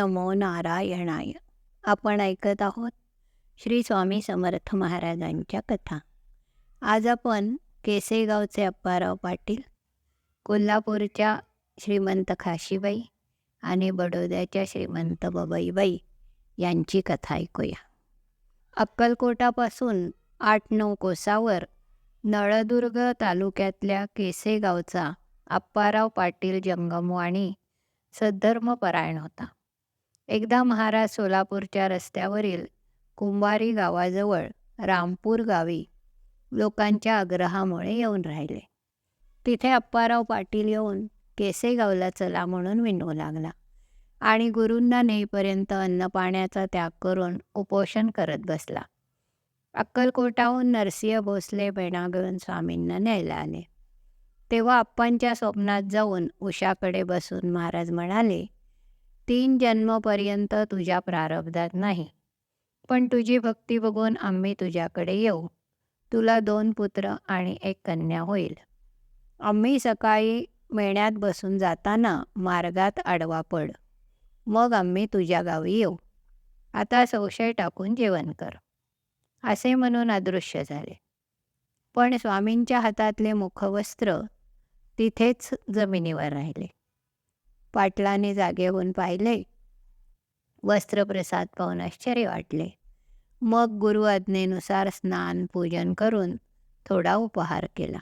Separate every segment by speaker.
Speaker 1: नमो नारायणाय. आपण ऐकत आहोत श्री स्वामी समर्थ महाराजांच्या कथा. आज आपण केसेगावचे अप्पाराव पाटील कोल्हापूरच्या श्रीमंत खाशीबाई आणि बडोद्याच्या श्रीमंत बबईबाई यांची कथा ऐकूया. अक्कलकोटापासून आठ नऊ कोसावर नळदुर्ग तालुक्यातल्या केसेगावचा अप्पाराव पाटील जंगमवाणी सद्धर्मपरायण होता. एकदा महाराज सोलापूरच्या रस्त्यावरील कुंभारी गावाजवळ रामपूर गावी लोकांच्या आग्रहामुळे येऊन राहिले. तिथे अप्पाराव पाटील येऊन केसेगावला चला म्हणून विनवू लागला आणि गुरूंना नेईपर्यंत अन्नपाण्याचा त्याग करून उपोषण करत बसला. अक्कलकोटाहून नरसिंह भोसले बेणा घेऊन स्वामींना न्यायला आले. तेव्हा आप्पांच्या स्वप्नात जाऊन उषाकडे बसून महाराज म्हणाले तीन जन्मपर्यंत तुझ्या प्रारब्धात नाही. पण तुझी भक्ती बघून आम्ही तुझ्याकडे येऊ. तुला दोन पुत्र आणि एक कन्या होईल. आम्ही सकाळी मेण्यात बसून जाताना मार्गात आडवा पड. मग आम्ही तुझ्या गावी येऊ. आता संशय टाकून जेवण कर. असे म्हणून अदृश्य झाले. पण स्वामींच्या हातातले मुखवस्त्र तिथेच जमिनीवर राहिले. पाटलाने जागे होऊन पाहिले. वस्त्रप्रसाद पाहून आश्चर्य वाटले. मग गुरु आज्ञेनुसार स्नान पूजन करून थोडा उपहार केला.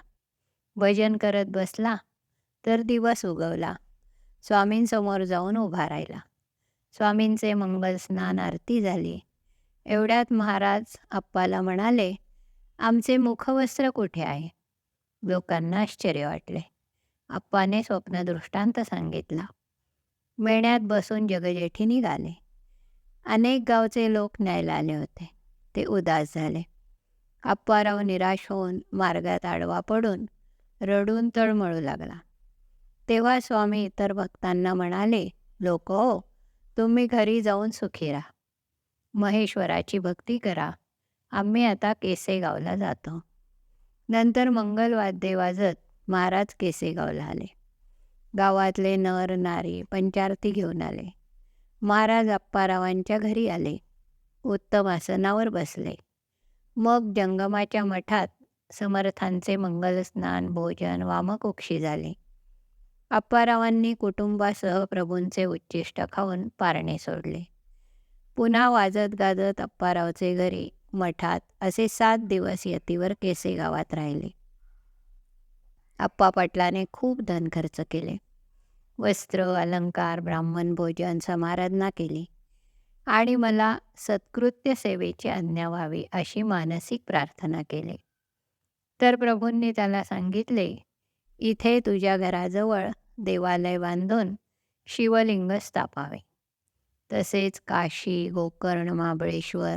Speaker 1: भजन करत बसला तर दिवस उगवला. स्वामींसमोर जाऊन उभा राहिला. स्वामींचे मंगल स्नान आरती झाली. एवढ्यात महाराज आप्पाला म्हणाले आमचे मुखवस्त्र कुठे आहे? लोकांना आश्चर्य वाटले. आप्पाने स्वप्नदृष्टांत सांगितला मेण्यात बसून जगजेठी निघाले. अनेक गावचे लोक न्यायला आले होते. ते उदास झाले. अप्पाराव निराश होऊन मार्गात आडवा पडून रडून तळमळू लागला. तेव्हा स्वामी इतर भक्तांना म्हणाले लोक हो तुम्ही घरी जाऊन सुखी राहा. महेश्वराची भक्ती करा. आम्ही आता केसेगावला जातो. नंतर मंगलवाद्य वाजत महाराज केसेगावला आले. गावातले नर नारी पंचारती घेऊन आले. महाराज अप्पारावांच्या घरी आले. उत्तम आसनावर बसले. मग जंगमाच्या मठात समर्थांचे मंगलस्नान भोजन वामकोक्षी झाले. अप्पारावांनी कुटुंबासह प्रभूंचे उच्चिष्ट खाऊन पारणे सोडले. पुन्हा वाजत गाजत अप्पारावचे घरी मठात असे सात दिवस यतीवर केसे गावात राहिले. आप्पा पाटलाने खूप धन खर्च केले. वस्त्र अलंकार ब्राह्मण भोजन समाराधना केली. आणि मला सत्कृत्य सेवेची आज्ञा व्हावी अशी मानसिक प्रार्थना केली. तर प्रभूंनी त्याला सांगितले इथे तुझ्या घराजवळ देवालय बांधून शिवलिंग स्थापावे. तसेच काशी गोकर्ण महाबळेश्वर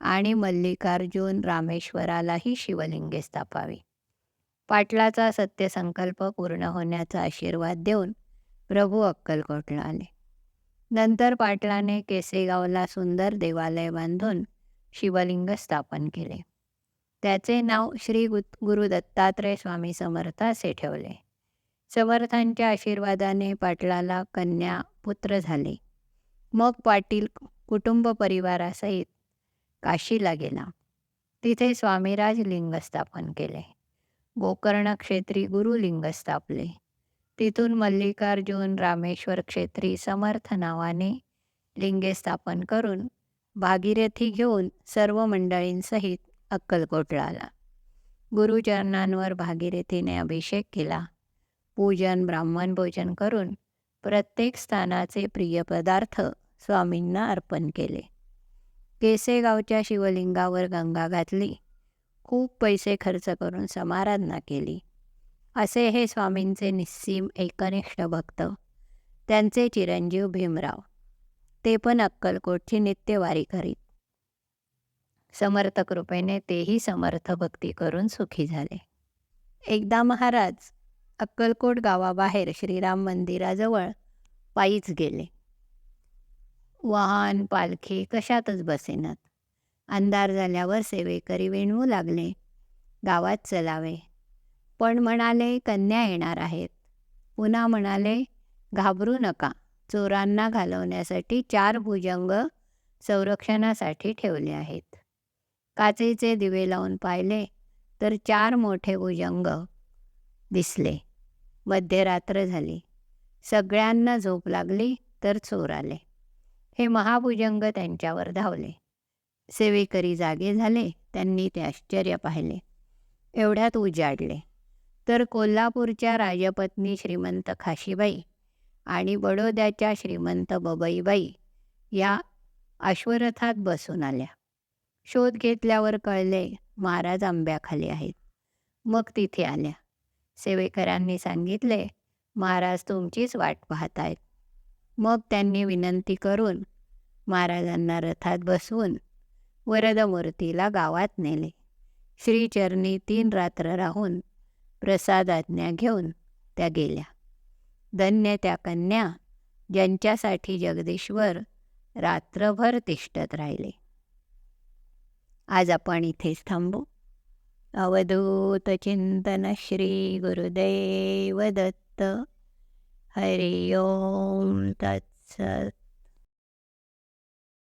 Speaker 1: आणि मल्लिकार्जुन रामेश्वरालाही शिवलिंगे स्थापावी. पाटलाचा सत्यसंकल्प पूर्ण होण्याचा आशीर्वाद देऊन प्रभू अक्कलकोटला आले. नंतर पाटलाने केसेगावला सुंदर देवालय बांधून शिवलिंग स्थापन केले. त्याचे नाव श्री गु गुरु दत्तात्रय स्वामी समर्थ असे ठेवले. समर्थांच्या आशीर्वादाने पाटलाला कन्या पुत्र झाले. मग पाटील कुटुंब परिवारासहित काशीला गेला. तिथे स्वामीराज लिंग स्थापन केले. गोकर्ण क्षेत्री गुरुलिंग स्थापले. तिथून मल्लिकार्जुन रामेश्वर क्षेत्री समर्थ नावाने लिंगे स्थापन करून भागीरथी घेऊन सर्व मंडळींसहित अक्कलकोटला आला गुरुचरणांवर भागीरथीने अभिषेक केला. पूजन ब्राह्मण भोजन करून प्रत्येक स्थानाचे प्रिय पदार्थ स्वामींना अर्पण केले. केसेगावच्या शिवलिंगावर गंगा घातली. खूप पैसे खर्च करून समाराधना केली. असे हे स्वामींचे निस्सीम एकनिष्ठ भक्त. त्यांचे चिरंजीव भीमराव. ते पण अक्कलकोटची नित्यवारी करीत. समर्थ कृपेने तेही समर्थ भक्ती करून सुखी झाले. एकदा महाराज अक्कलकोट गावाबाहेर श्रीराम मंदिराजवळ पायीच गेले. वाहन पालखी कशातच बसेनात अंधार झाल्यावर सेवेकरी विणवू लागले. गावात चलावे. पण म्हणाले कन्या येणार आहेत. पुन्हा म्हणाले घाबरू नका. चोरांना घालवण्यासाठी चार भुजंग संरक्षणासाठी ठेवले आहेत. काचेचे दिवे लावून पाहिले तर चार मोठे भुजंग दिसले. मध्यरात्र झाली. सगळ्यांना झोप लागली तर चोर आले. हे महाभुजंग त्यांच्यावर धावले. सेवेकरी जागे झाले त्यांनी ते आश्चर्य पाहिले. एवढ्यात उजाडले. तर कोल्हापूरच्या राजपत्नी श्रीमंत खाशीबाई आणि बडोद्याच्या श्रीमंत बबईबाई या अश्वरथात बसून आल्या. शोध घेतल्यावर कळले महाराज आंब्याखाली आहेत. मग तिथे आल्या. सेवेकरांनी सांगितले महाराज तुमचीच वाट पाहत आहेत मग त्यांनी विनंती करून महाराजांना रथात बसवून वरदमूर्तीला गावात नेले. श्रीचरणी तीन रात्र राहून प्रसादाज्ञा घेऊन त्या गेल्या. धन्य त्या कन्या ज्यांच्यासाठी जगदीश्वर रात्रभर तिष्ठत राहिले. आज आपण इथेच थांबू. अवधूत चिंतन श्री गुरुदेव दत्त. हरिओम तत्सत.